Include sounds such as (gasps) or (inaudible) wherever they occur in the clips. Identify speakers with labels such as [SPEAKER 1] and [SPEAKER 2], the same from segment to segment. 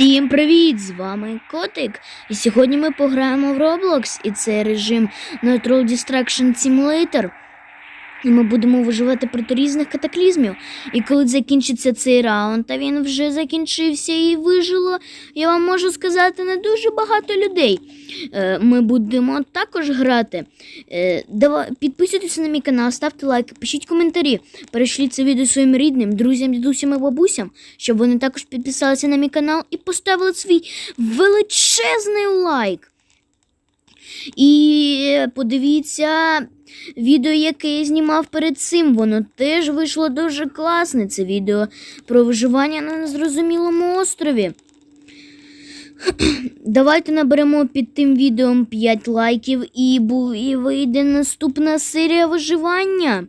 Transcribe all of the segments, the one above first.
[SPEAKER 1] Всім привіт! З вами Котик. І сьогодні ми пограємо в Roblox, і це режим Neutral Distraction Simulator. І ми будемо виживати проти різних катаклізмів. І коли закінчиться цей раунд, а він вже закінчився і вижило, я вам можу сказати, не дуже багато людей. Е, Ми будемо також грати. Е, підписуйтесь на мій канал, ставте лайки, пишіть коментарі, перешліть це відео своїм рідним, друзям, дідусям і бабусям, щоб вони також підписалися на мій канал і поставили свій величезний лайк. І подивіться відео, яке я знімав перед цим. Воно теж вийшло дуже класне. Це відео про виживання на незрозумілому острові. (clears throat) Давайте наберемо під тим відео 5 лайків і, вийде наступна серія виживання.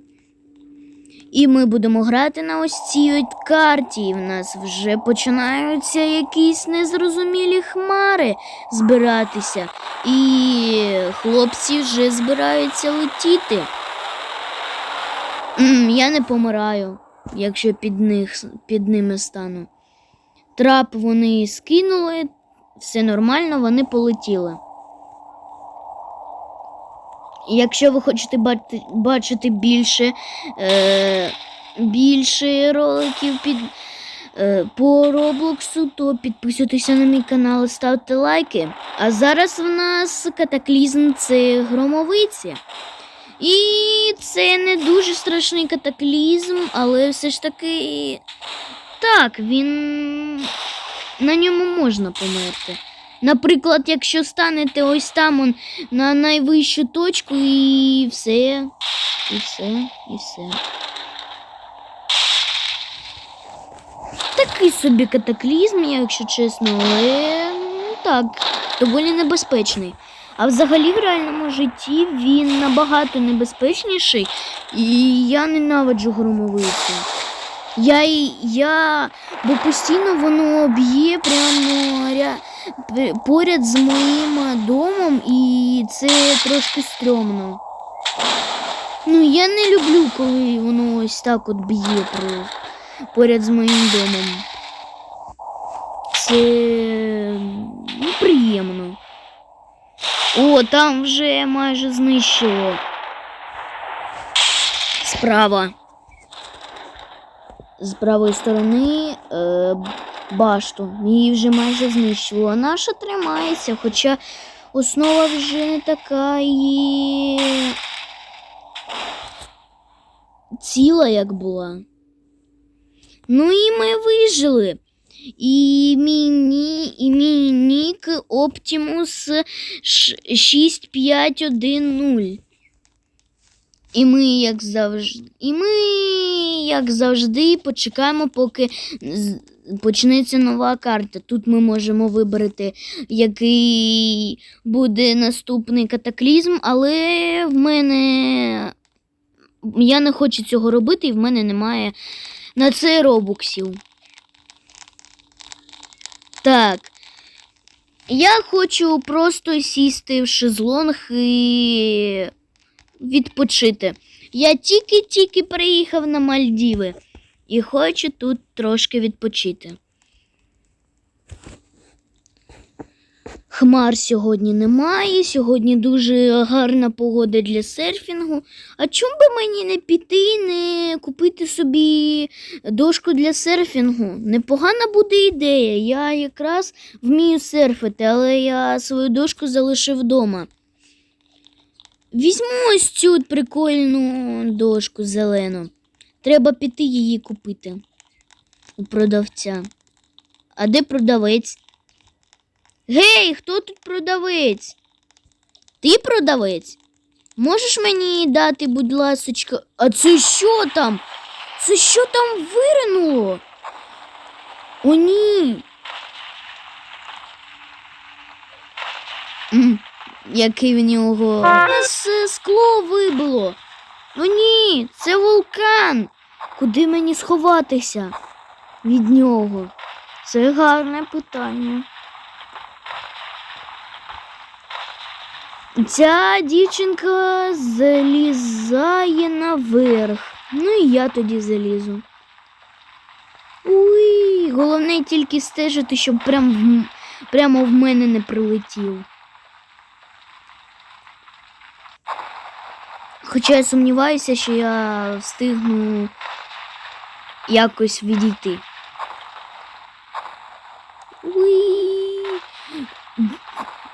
[SPEAKER 1] І ми будемо грати на ось цій карті. І в нас вже починаються якісь незрозумілі хмари збиратися. І хлопці вже збираються летіти. Я не помираю, якщо під, них, під ними стану. Трап вони скинули, все нормально, вони полетіли. Якщо ви хочете бачити, більше, е, більше роликів під, е, по Роблоксу, то підписуйтеся на мій канал і ставте лайки. А зараз в нас катаклізм це громовиці. І це не дуже страшний катаклізм, але все ж таки так, він на ньому можна померти. Наприклад, якщо станете ось там он, на найвищу точку і все, і все, і все. Такий собі катаклізм, якщо чесно, але ну, так, доволі небезпечний. А взагалі в реальному житті він набагато небезпечніший, і я ненавиджу громовицю. Я, я, бо постійно воно б'є прямо поряд з моїм домом, і це трошки стрьомно. Ну, я не люблю, коли воно ось так от б'є поряд з моїм домом. Це ну, приємно. О, там вже майже знищило. Справа. З правої сторони е, башту. Її вже майже знищило. А наша тримається, хоча основа вже не така і ціла, як була. Ну і ми вижили. І мій, ні, і мій нік Optimus 6510. І ми, як завжди, і ми, як завжди, почекаємо, поки почнеться нова карта. Тут ми можемо вибрати, який буде наступний катаклізм, але в мене я не хочу цього робити, і в мене немає на це робуксів. Так. Я хочу просто сісти в шезлонг і відпочити. Я тільки-тільки приїхав на Мальдіви і хочу тут трошки відпочити. Хмар сьогодні немає, сьогодні дуже гарна погода для серфінгу. А чому би мені не піти не купити собі дошку для серфінгу? Непогана буде ідея. Я якраз вмію серфити, але я свою дошку залишив вдома. Візьму ось цю прикольну дошку зелену. Треба піти її купити у продавця. А де продавець? Гей, хто тут продавець? Ти продавець? Можеш мені дати, будь ласочка. А це що там? Це що там виринуло? О, ні. Який в нього С- скло вибило. О, ні, це вулкан. Куди мені сховатися від нього? Це гарне питання. Ця дівчинка залізає наверх. Ну і я тоді залізу. Уй, Головне тільки стежити, щоб прям в, прямо в мене не прилетів. Хоча я сумніваюся, що я встигну якось відійти.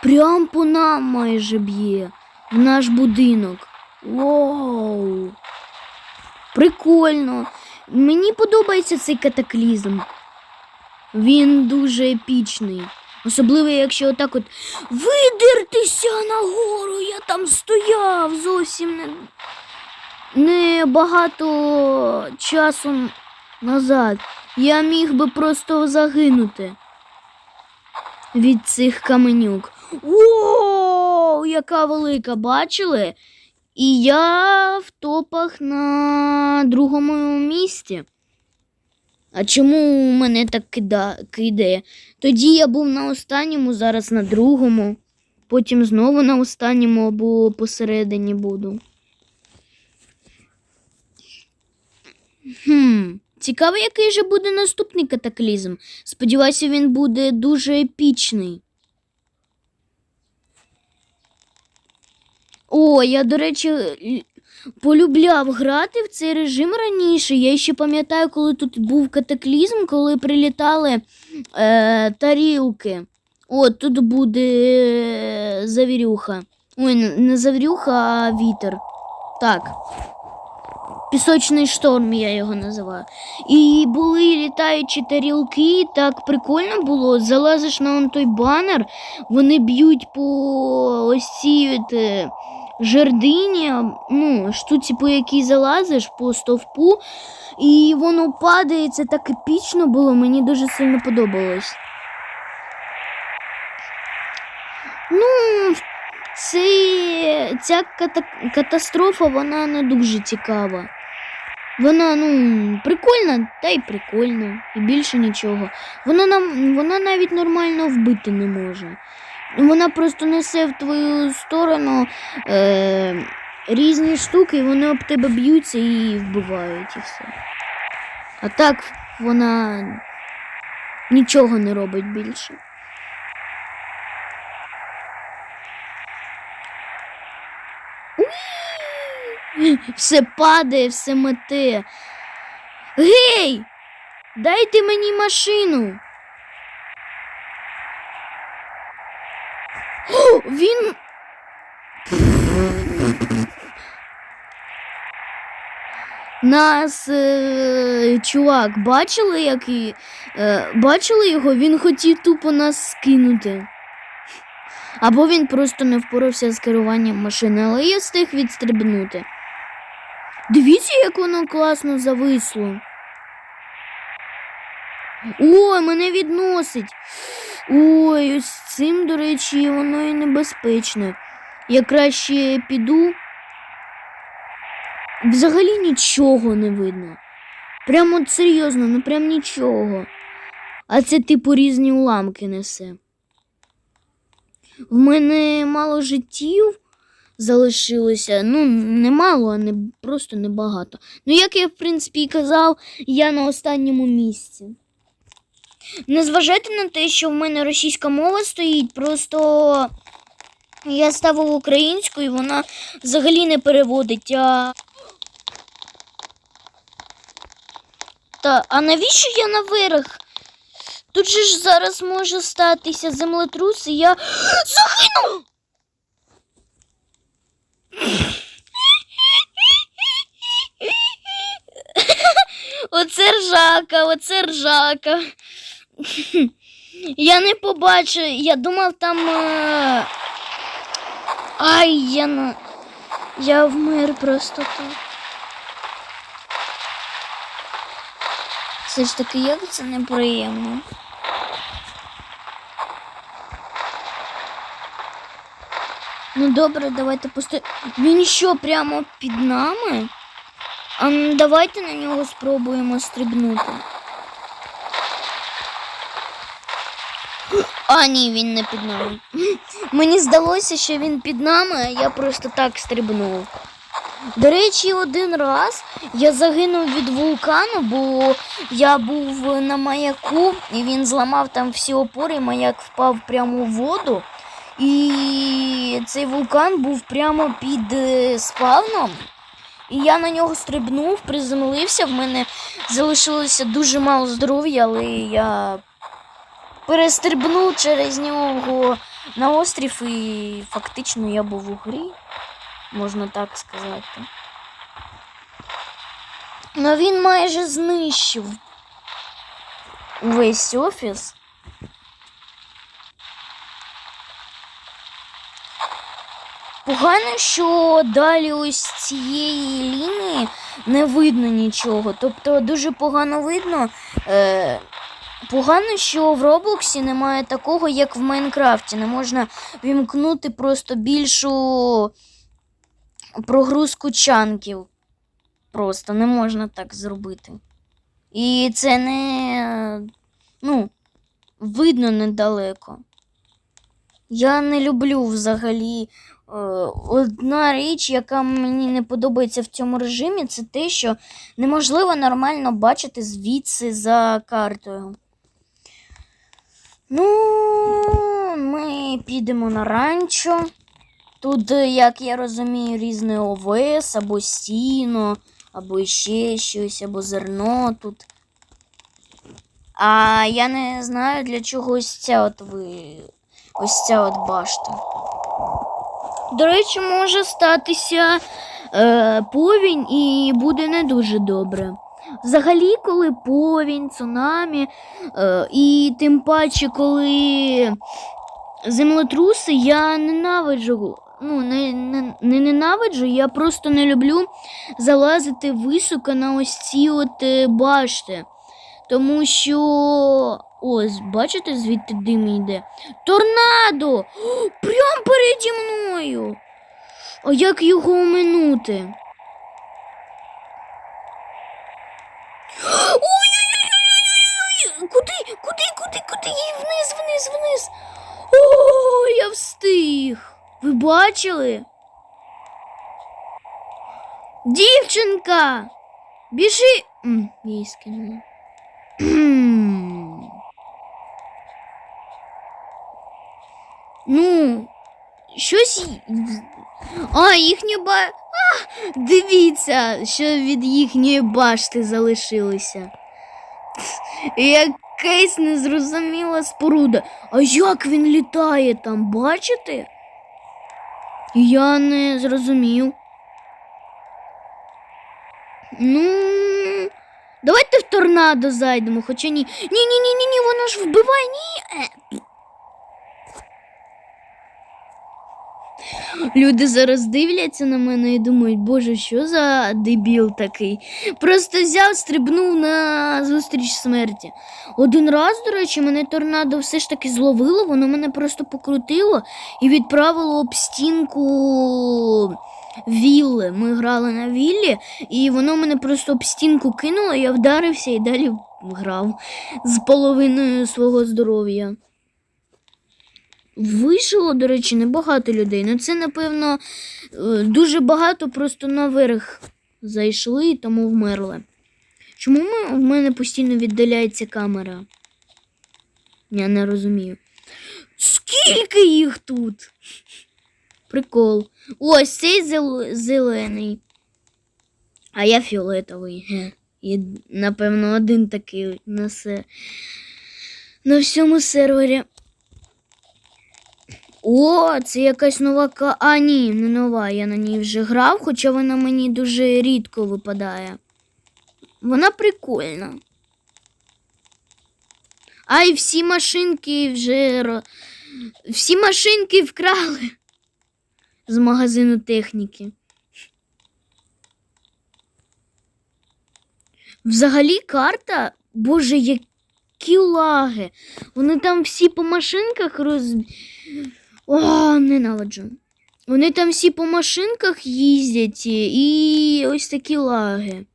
[SPEAKER 1] Прям по нам майже б'є. В наш будинок. Вау! Прикольно. Мені подобається цей катаклізм. Він дуже епічний. Особливо, якщо отак от видертися нагору. Я там стояв зовсім не, не багато часу назад. Я міг би просто загинути від цих каменюк. Воу, яка велика, бачили? І я в топах на другому місці. А чому мене так кида... кидає? Тоді я був на останньому, зараз на другому, потім знову на останньому або посередині буду. Хм, цікаво, який же буде наступний катаклізм. Сподіваюся, він буде дуже епічний. О, я, до речі, полюбляв грати в цей режим раніше. Я ще пам'ятаю, коли тут був катаклізм, коли прилітали е, тарілки. О, тут буде е, завірюха. Ой, не- завірюха, а вітер. Так. Пісочний шторм, я його називаю. І були літаючі тарілки, так прикольно було. Залазиш на той банер, вони б'ють по ось цій от, е, жердині, ну, штуці, по якій залазиш, по стовпу, і воно падає, це так епічно було, мені дуже сильно подобалось. Ну, це, ця ката- катастрофа, вона не дуже цікава. Вона, ну, прикольна, та й прикольна, і більше нічого. Вона нам, вона навіть нормально вбити не може. Вона просто несе в твою сторону е, різні штуки, і вони об тебе б'ються і вбивають і все. А так вона нічого не робить більше. Все падає, все мете. Гей! Дайте мені машину. О, він. Нас е, чувак, бачили, як і, е, бачили його, він хотів тупо нас скинути. Або він просто не впорався з керуванням машини, але я встиг відстрибнути. Дивіться, як воно класно зависло. Ой, мене відносить. Ой, ось цим, до речі, воно і небезпечне. Я краще піду. Взагалі нічого не видно. Прямо серйозно, ну прям нічого. А це типу різні уламки несе. В мене мало життів залишилося. Ну, не мало, а не просто небагато. Ну, як я, в принципі, і казав, я на останньому місці. Не зважайте на те, що в мене російська мова стоїть, просто я ставив українську і вона взагалі не переводить. А... Та, а навіщо я наверх? Тут же ж зараз може статися землетрус, і я загину. Оце ржака, оце ржака. Я не побачив, я думав там. е, Ай, я на. Я вмер просто тут. Все ж таки, як це неприємно. Ну добре, давайте пусти. Він що, прямо під нами? А ну, давайте на нього спробуємо стрибнути. А, ні, він не під нами. (laughs) Мені здалося, що він під нами, а я просто так стрибнув. До речі, один раз я загинув від вулкану, бо я був на маяку, і він зламав там всі опори, і маяк впав прямо в воду. І цей вулкан був прямо під е, спавном. І я на нього стрибнув, приземлився. В мене залишилося дуже мало здоров'я, але я перестрибнув через нього на острів, і фактично я був у грі, можна так сказати. Но він майже знищив весь офіс. Погано, що далі ось цієї лінії не видно нічого. Тобто дуже погано видно. Е, погано, що в Роблоксі немає такого, як в Майнкрафті. Не можна вімкнути просто більшу прогрузку чанків. Просто не можна так зробити. І це не. Ну, видно недалеко. Я не люблю взагалі. е, Одна річ, яка мені не подобається в цьому режимі, це те, що неможливо нормально бачити звідси за картою. Ну, ми підемо на ранчо. Тут, е, як я розумію, різне овес або сіно, або ще щось, або зерно тут. А я не знаю, для чого ось ця от ви. Ось ця от башта. До речі, може статися е, повінь і буде не дуже добре. Взагалі, коли повінь, цунамі, е, і тим паче, коли землетруси, я ненавиджу. Ну, не, не, не ненавиджу, я просто не люблю залазити високо на ось ці от е, башти. Тому що. Ось, бачите, звідти дим йде. Торнадо! (gasps) Прям переді мною. А як його оминути? Ой-ой-ой! Куди, куди, куди, куди? Їй вниз, вниз, вниз. О, я встиг. Ви бачили? Дівчинка! Біжи. Скинула. Кхм. Ну, щось. А, їхня ба. Дивіться, що від їхньої башти залишилося. Якась незрозуміла споруда. А як він літає там, бачите? Я не зрозумів. Ну, давайте в торнадо зайдемо, хоча ні. Ні, ні, воно ж вбиває, ні. Люди зараз дивляться на мене і думають, боже, що за дебіл такий. Просто взяв, стрибнув на зустріч смерті. Один раз, до речі, мене торнадо все ж таки зловило, воно мене просто покрутило і відправило об стінку вілли. Ми грали на віллі, і воно мене просто об стінку кинуло, я вдарився і далі грав з половиною свого здоров'я. Вийшло, до речі, небагато людей. Ну це, напевно, е, дуже багато просто наверх зайшли і тому вмерли. Чому в мене постійно віддаляється камера? Я не розумію. Скільки їх тут? Прикол. Ось цей зел- зелений. А я фіолетовий. І, напевно, один такий на, на всьому сервері. О, це якась нова ка. А, ні, не нова. Я на ній вже грав, хоча вона мені дуже рідко випадає. Вона прикольна. А і всі машинки вже. Всі машинки вкрали з магазину техніки. Взагалі карта, боже, які лаги. Вони там всі по машинках роз. О, ненавиджу. Вони там всі по машинках їздять і ось такі лаги.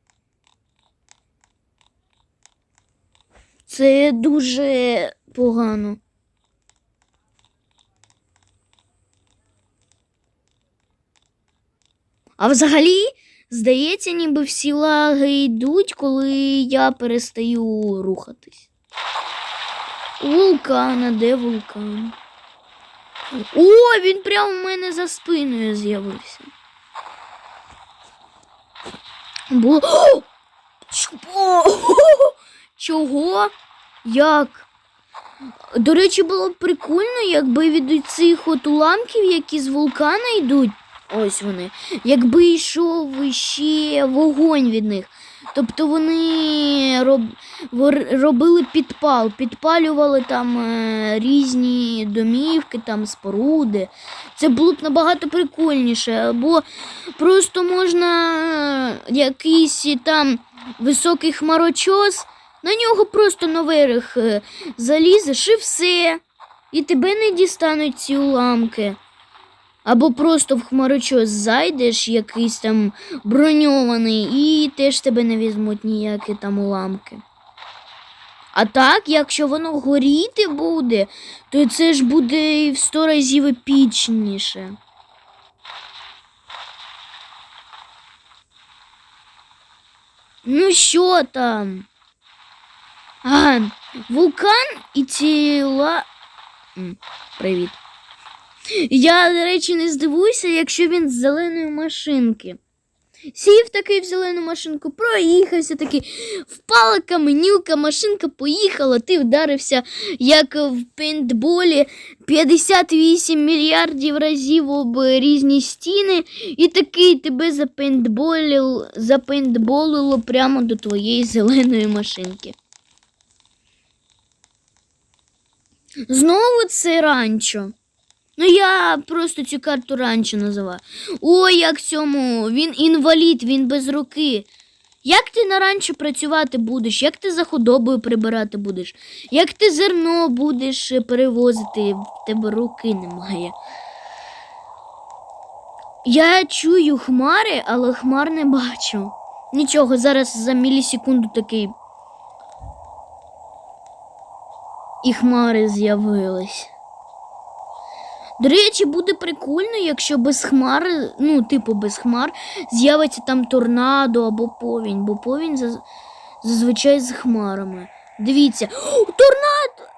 [SPEAKER 1] Це дуже погано. А взагалі, здається, ніби всі лаги йдуть, коли я перестаю рухатись. Вулкан, а де вулкан? О, він прямо в мене за спиною з'явився. Було. О! Чого? Чого? Як? До речі, було б прикольно, якби від цих от уламків, які з вулкана йдуть, ось вони, якби йшов ще вогонь від них. Тобто вони роб, робили підпал, підпалювали там е, різні домівки, там споруди. Це було б набагато прикольніше. Або просто можна е, якийсь там високий хмарочос, на нього просто наверх е, залізеш і все. І тебе не дістануть ці уламки. Або просто в хмарочос зайдеш, якийсь там броньований, і теж тебе не візьмуть ніякі там уламки. А так, якщо воно горіти буде, то це ж буде в сто разів епічніше. Ну що там? А, вулкан і ціла. Привіт. Я, до речі, не здивуюся, якщо він з зеленої машинки. Сів такий в зелену машинку, проїхався такий, впала каменюка, машинка поїхала, ти вдарився, як в пейнтболі 58 мільярдів разів об різні стіни, і такий тебе запейнтболило, прямо до твоєї зеленої машинки. Знову це ранчо. Ну, я просто цю карту ранчо називаю. Ой, як цьому, він інвалід, він без руки. Як ти на ранчо працювати будеш? Як ти за худобою прибирати будеш? Як ти зерно будеш перевозити? В тебе руки немає. Я чую хмари, але хмар не бачу. Нічого, зараз за мілісекунду такий. І хмари з'явились. До речі, буде прикольно, якщо без хмар, ну, типу, без хмар, з'явиться там торнадо або повінь, бо повінь заз- зазвичай з хмарами. Дивіться, О, торнадо!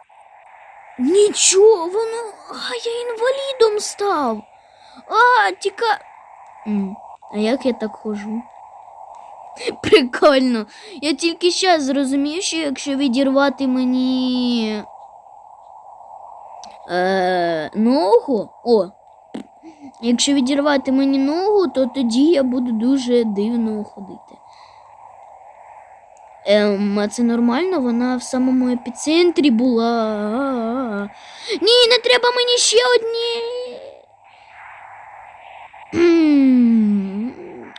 [SPEAKER 1] Нічого, воно. А я інвалідом став. А, тіка. А як я так хожу? Прикольно. Я тільки зараз зрозумів, що якщо відірвати мені е, ногу. О. Якщо відірвати мені ногу, то тоді я буду дуже дивно ходити. Ем, а це нормально, вона в самому епіцентрі була. Ні, не треба мені ще одні.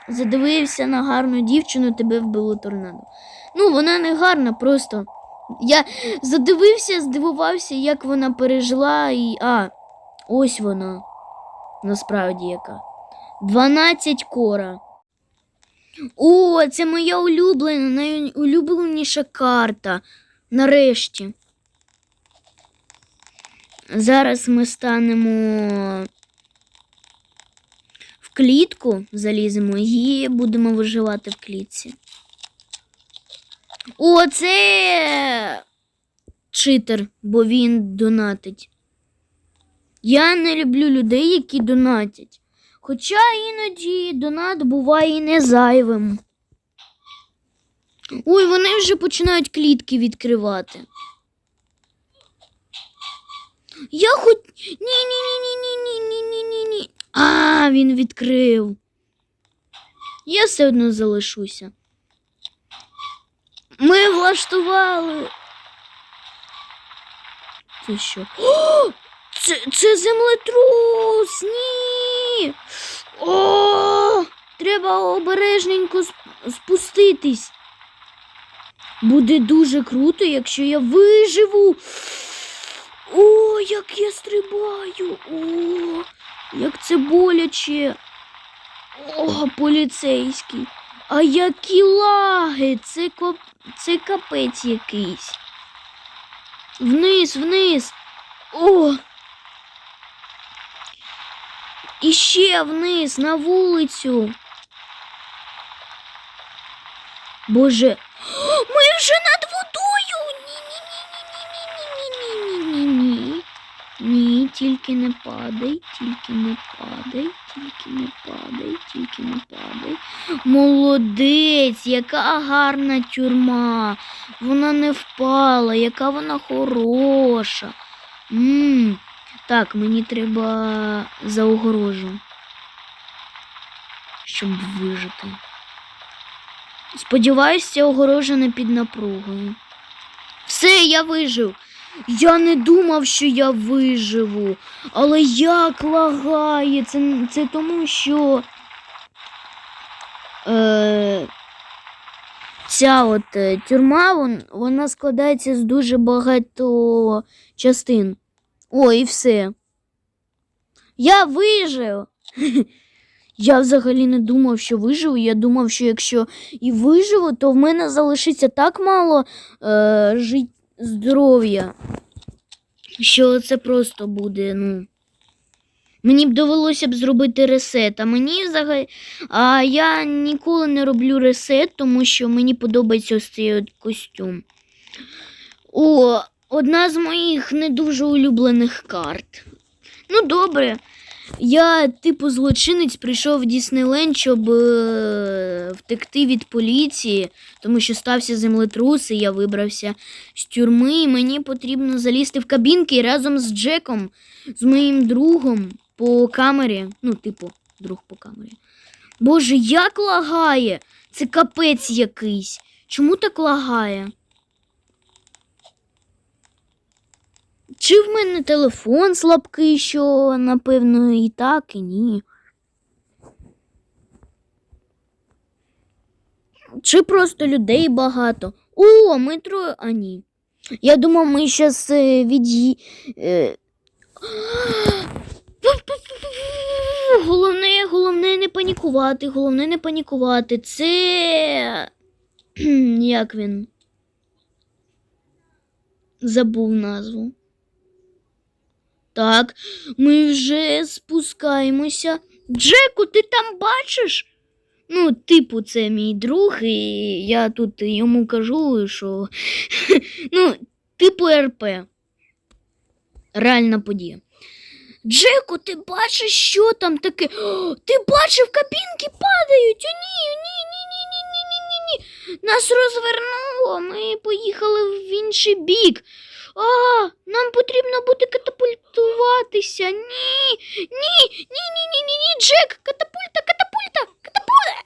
[SPEAKER 1] Задивився на гарну дівчину, тебе вбило торнадо. Ну, вона не гарна, просто. Я задивився, здивувався, як вона пережила і. А, ось вона. Насправді яка. 12 кора. О, це моя улюблена, найулюбленіша карта. Нарешті. Зараз ми станемо в клітку, заліземо і будемо виживати в клітці. О, це читер, бо він донатить. Я не люблю людей, які донатять. Хоча іноді донат буває і не зайвим. Ой, вони вже починають клітки відкривати. Я хоч. Ні-ні-ні-ні-ні-ні-ні-ні-ні. А, він відкрив. Я все одно залишуся. Ми влаштували. Це що? О! Це, це землетрус! Ні! О! Треба обережненько спуститись. Буде дуже круто, якщо я виживу. О, як я стрибаю! О, як це боляче. О, поліцейський. А які лаги? Це. Це капець якийсь. Вниз, вниз. О! І ще вниз, на вулицю. Боже. Ми вже над водою. Ні-ні-ні-ні-ні-ні-ні-ні-ні. Ні, тільки не падай, тільки не падай тільки не падай, тільки не падай. Молодець, яка гарна тюрма. Вона не впала, яка вона хороша. м Так, мені треба за огорожу, щоб вижити. Сподіваюсь, ця огорожа не під напругою. Все, я вижив. Я не думав, що я виживу. Але як лагає. Це, це тому, що е, ця от е, тюрма вон, вона складається з дуже багато частин. О, і все. Я вижив. (laughs) Я взагалі не думав, що виживу. Я думав, що якщо і виживу, то в мене залишиться так мало е, жит... здоров'я, що це просто буде, ну. Мені б довелося б зробити ресет, а мені взагалі. А я ніколи не роблю ресет, тому що мені подобається ось цей от костюм. О, одна з моїх не дуже улюблених карт. Ну, добре. Я, типу, злочинець прийшов в Діснейленд, щоб е, втекти від поліції, тому що стався землетрус, і я вибрався з тюрми. І мені потрібно залізти в кабінки разом з Джеком, з моїм другом по камері. Ну, типу, друг по камері. Боже, як лагає! Це капець якийсь. Чому так лагає? Чи в мене телефон слабкий, що, напевно, і так, і ні. Чи просто людей багато? О, ми троє. А ні. Я думав, ми зараз від'ї. Е... Головне, головне не панікувати, головне не панікувати. Це. Як він? Забув назву. Так, ми вже спускаємося. Джеку, ти там бачиш? Ну, типу, це мій друг, і я тут йому кажу, що (laughs) ну, типу РП. Реальна подія. Джеку, ти бачиш, що там таке? О, ти бачив, кабінки падають. О, ні, о, ні, ні, ні, ні, ні, ні, ні. Нас розвернуло, ми поїхали в інший бік. А, нам потрібно буде катапультуватися. Ні, ні, ні, ні, ні, ні, ні, Джек, катапульта, катапульта, катапульта.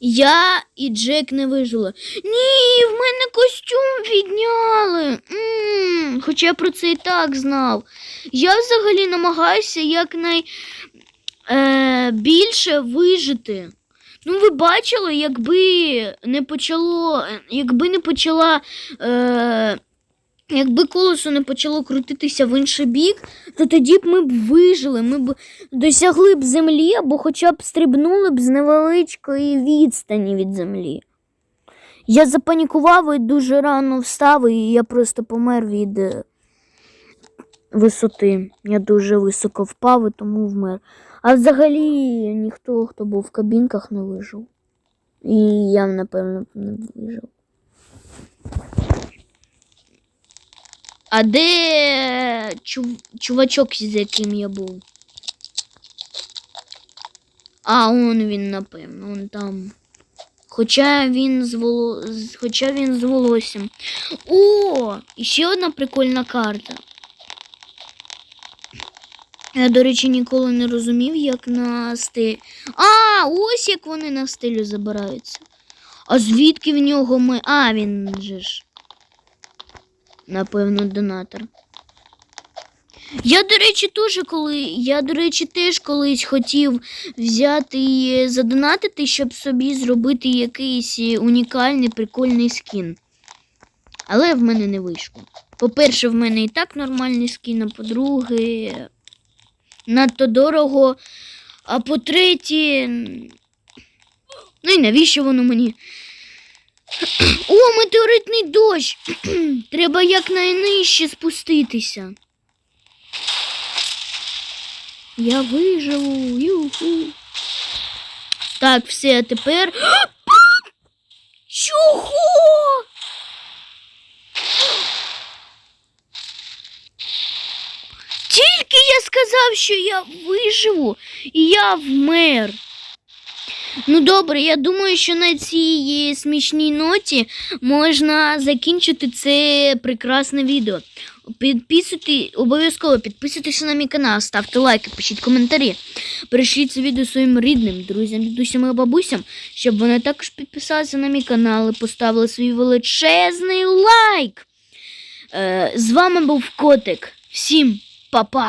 [SPEAKER 1] Я і Джек не вижили. Ні, в мене костюм відняли. м хоча я про це і так знав. Я взагалі намагаюся якнай е, вижити. Ну, ви бачили, якби не почало, якби не почала. Е, Якби колесо не почало крутитися в інший бік, то тоді б ми б вижили, ми б досягли б землі або хоча б стрибнули б з невеличкої відстані від землі. Я запанікував і дуже рано встав, і я просто помер від е, висоти. Я дуже високо впав і тому вмер. А взагалі ніхто, хто був в кабінках, не вижив. І я, напевно, не вижив. А де чув... чувачок, з яким я був? А, он він, напевно, он там. Хоча він з воло... Хоча він з волоссям. О! І ще одна прикольна карта. Я, до речі, ніколи не розумів, як на стиль. А, ось як вони на стилю забираються. А звідки в нього ми. А, він же ж. Напевно, донатор. Я, до речі, теж коли. Я, до речі, теж колись хотів взяти і задонатити, щоб собі зробити якийсь унікальний прикольний скін. Але в мене не вийшло. По-перше, в мене і так нормальний скін, а по-друге, надто дорого. А по-третє. Ну і навіщо воно мені? О, метеоритний дощ! (clears throat) Треба якнайнижче спуститися. Я виживу. Юху. Так, все, тепер. (gasps) Чого? Сказав, що я виживу, і я вмер. Ну добре, я думаю, що на цій смішній ноті можна закінчити це прекрасне відео. Підписуйте, обов'язково підписуйтесь на мій канал, ставте лайки, пишіть коментарі. Перешліть це відео своїм рідним, друзям, дідусям і бабусям, щоб вони також підписалися на мій канал і поставили свій величезний лайк. Е, з вами був Котик. Всім па-па!